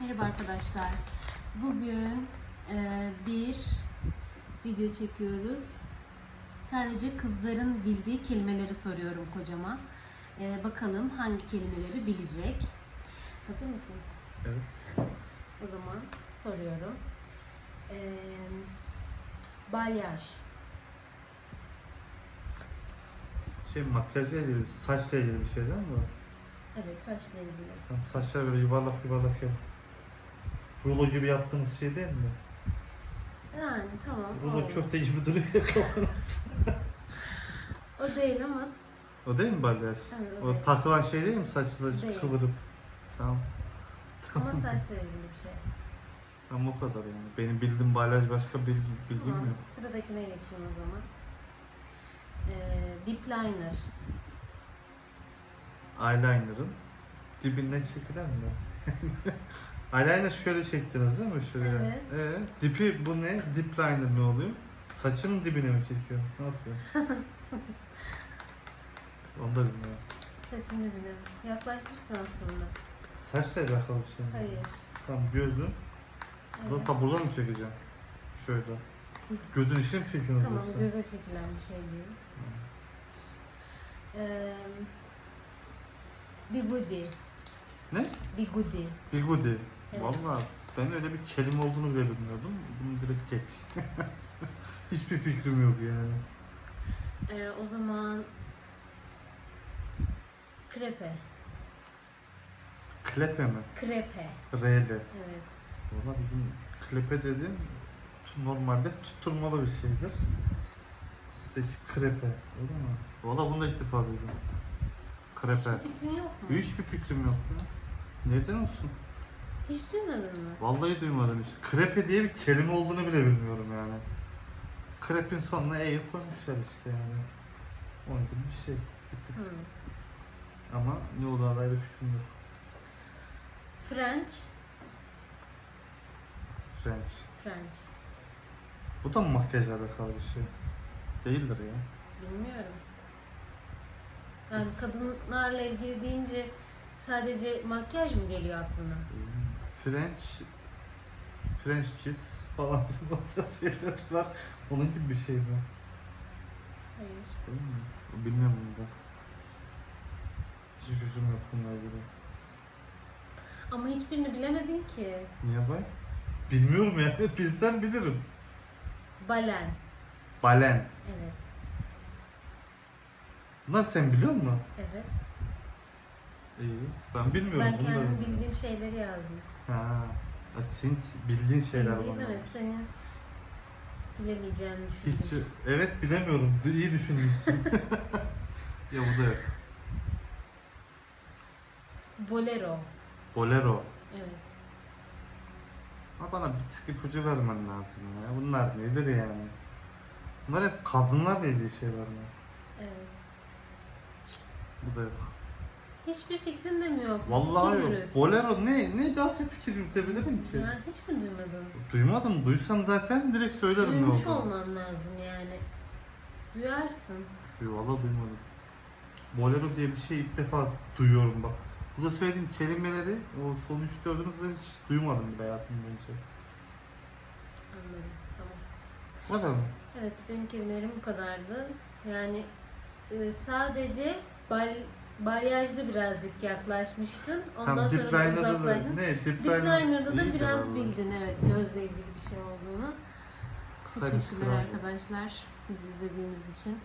Merhaba arkadaşlar. Bugün e, bir video çekiyoruz. Sadece kızların bildiği kelimeleri soruyorum kocama. E, bakalım hangi kelimeleri bilecek. Hazır mısın? Evet. O zaman soruyorum. E, balyaj. Şey makyajla ilgili, saçla ilgili bir şeyden mi? Evet saçla ilgili. Tamam, saçlar böyle yuvarlak yuvarlak ya. Rulo gibi yaptığınız şey değil mi? Yani tamam. Rulo oldu. köfte gibi duruyor ya kafanız. O değil ama o değil mi balyaj? Evet, o o değil. takılan şey değil mi saçlı Değil. kıvırıp? Tamam. ama saçla ilgili bir şey. Tamam o kadar yani. Benim bildiğim balyaj başka bir bilgim Tamam, yok. sıradakine geçeyim o zaman. Ee, dip liner. Eyeliner'ın dibinden çekilen mi? Eyeliner şöyle çektiniz değil mi? Şöyle. Evet. Ee, dipi bu ne? Dip liner ne oluyor? Saçın dibine mi çekiyor? Ne yapıyor? Onu da bilmiyorum. Saçın dibine. Yaklaşmışsın aslında. Saçla alakalı bir şey mi? Hayır. Tamam gözü. Evet. Evet. Ta buradan mı çekeceğim? Şöyle. Gözün içine mi çekiyorsunuz Tamam, yoksa? göze çekilen bir şey değil. Ee, bigudi. Ne? Bigudi. Bigudi. Vallahi ben öyle bir kelime olduğunu bile bilmiyordum. Bunu direkt geç. Hiçbir fikrim yok yani. Ee, o zaman krepe. Klepe mi? Krepe. R'li. Evet. Valla bizim klepe dediğim normalde tutturmalı bir şeydir. Sizdeki krepe. Öyle mi? Valla bunu da ilk defa duydum. Krepe. Hiçbir fikrin yok mu? Hiçbir fikrim yok ya. Neden olsun? Hiç duymadın mı? Vallahi duymadım hiç. Krepe diye bir kelime olduğunu bile bilmiyorum yani. Krepin sonuna e'yi koymuşlar işte yani. Onun gibi bir şey. Bir tık. Hı. Ama ne olduğuna dair bir fikrim yok. French. French. French. Bu da mı makyajla alakalı bir şey? Değildir ya. Bilmiyorum. Yani kadınlarla ilgili deyince sadece makyaj mı geliyor aklına? French French kiss falan filan o tarz şeyler var. Onun gibi bir şey mi? Hayır. Değil mi? Bilmiyorum bunu da. Hiçbir fikrim yok bununla ilgili. Ama hiçbirini bilemedin ki. Niye bay? Bilmiyorum yani. Bilsem bilirim. Balen. Balen. Evet. Bunlar sen biliyor musun? Evet. İyi. Ben bilmiyorum. ben da kendim bildiğim şeyleri yazdım. Ha. Senin bildiğin şeyler Bildiğim, bunlar. evet senin bilemeyeceğini Hiç, düşündüm. evet bilemiyorum. İyi düşünmüşsün. ya bu da yok. Bolero. Bolero. Evet. Ama bana bir tık ipucu vermen lazım ya. Bunlar nedir yani? Bunlar hep kadınlarla ilgili şeyler mi? Evet. Bu da yok. Hiçbir fikrin de mi yok? Vallahi yok. yürüt. Bolero ne? Ne nasıl fikir yürütebilirim ki? Ya hiç mi duymadın? Duymadım. Duysam zaten direkt söylerim ne Duymuş olduğunu. olman lazım yani. Duyarsın. Yo, Valla duymadım. Bolero diye bir şey ilk defa duyuyorum bak. Bu da söylediğim kelimeleri o son 3 4'ünüzde hiç duymadım bile hayatım boyunca. Anladım. Tamam. Kadar mı? Evet benim kelimelerim bu kadardı. Yani e, sadece bal, balyajda birazcık yaklaşmıştın. Ondan Tam sonra da Liner'da da uzaklaştın. ne? Deep, Deep Liner Liner'da da biraz bildin evet gözle ilgili bir şey olduğunu. Kısa bir Teşekkürler scroll. arkadaşlar bizi izlediğiniz için.